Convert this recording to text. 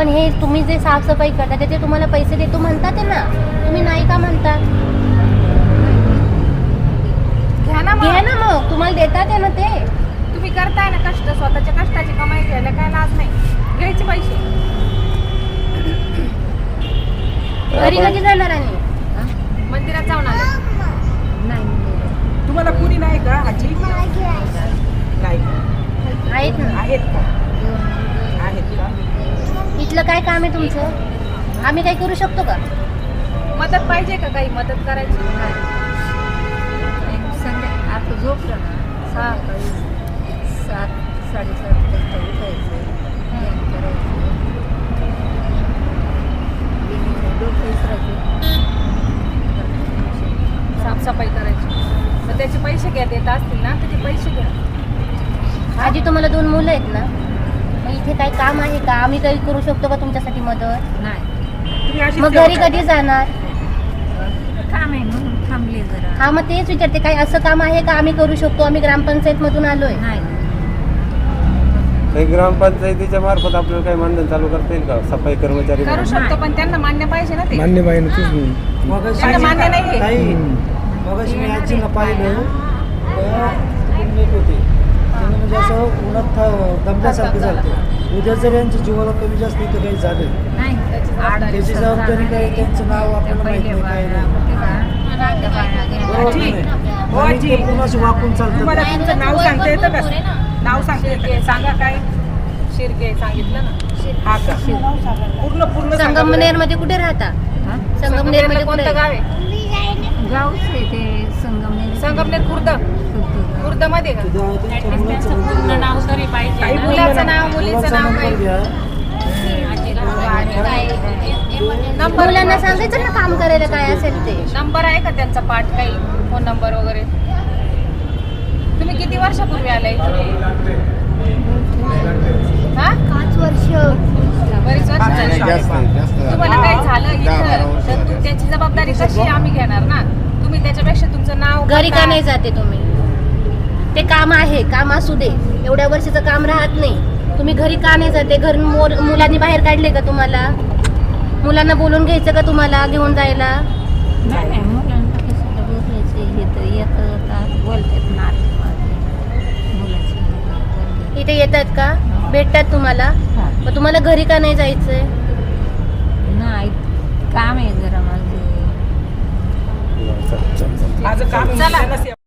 पण हे तुम्ही जे साफसफाई करता त्याचे तुम्हाला पैसे देतो म्हणतात आहे ना. तुम्ही नाही का म्हणतात घ्या ना घ्या मग ना मग. तुम्हाला देतात आहे ना ते. तुम्ही करताय ना कष्ट स्वतःच्या कष्टाची कमाई घ्यायला काय लाज नाही. घ्यायचे पैसे. घरी कधी जाणार आणि? मंदिरात जाऊन आले. तुम्हाला कुणी नाही का आजी? नाही. आहेत ना. आहेत का? इथलं काय काम आहे तुमचं? आम्ही काही करू शकतो का? मदत पाहिजे का काही? मदत करायची? संध्या आता झोपलं ना? सकाळी सात साडेसात वाजता उठायचं. साफसफाई करायची. मग त्याचे पैसे घ्या देत असतील ना तर ते पैसे घ्या. आजी तुम्हाला दोन मुलं आहेत ना? मग इथे काही काम आहे का? आम्ही काही करू शकतो का तुमच्यासाठी मदत? नाही. तुम्ही अशीच मग घरी? कधी जाणार? काम आहे म्हणून थांबले जरा. हा मग तेच विचारते काही असं काम आहे का? आम्ही करू शकतो आम्ही ग्रामपंचायत मधून आलोय. नाही. काही ग्रामपंचायतीच्या मार्फत आपल्याला काही मानधन चालू करता येईल का? सफाई कर्मचारी करू? शकतो पण त्यांना मान्य पाहिजे ना ते. मान्य पाहिजे ना तेच मगाशी त्यांना मान्य नाहीये. नाही मगाशी मी आजीला पाहिलं दमल्यासारखं झालं. उद्या जर यांच्या जीवाला कमी जास्त इथं काही झालं नाही आठ त्याची जबाबदारी काय त्यांचं नाव आपल्याला माहीत नाही काय. बरोबर पूर्ण वाकून तुम्हाला तुमचं नाव सांगता येतं का? नाव सांगता येतं शिर्के. का? सांगा काय? शिर्के सांगितलं ना? हा का? पूर्ण पूर्ण सांगा बरं. संगमनेरमध्ये कुठे राहता? हा? संगमनेरमध्ये कोणतं गाव आहे? गावच आहे ते संगमनेर संगमनेर खुर्द. खुर्द. मध्ये का? त्यांच्या मुलाचं तरी पाहिजे मुलाचं नाव मुलीचं नाव नंबर मुलांना सांगायचं ना काम करायला काय असेल ते. नंबर आहे का त्यांचा पाठ काही? फोन नंबर वगैरे? तुम्ही किती वर्षापूर्वी आला इथे हा? पाच वर्ष. बरीच वर्ष झाली. जास्त जास्त तुम्हाला काही झालं इथं? तर तू त्याची जबाबदारी कशी आम्ही घेणार ना. तुम्ही त्याच्यापेक्षा तुमचं नाव घरी का नाही जाते तुम्ही? ते काम आहे काम असू दे. एवढ्या वर्षाचं काम राहत नाही. तुम्ही घरी का नाही जाते? घर मोर मुलांनी बाहेर काढले का तुम्हाला? मुलांना बोलून घ्यायचं का तुम्हाला घेऊन जायला. इथे येतात का? भेटतात तुम्हाला. मग तुम्हाला घरी का नाही जायचंय? नाही काम आहे जरा माझं. माझं काम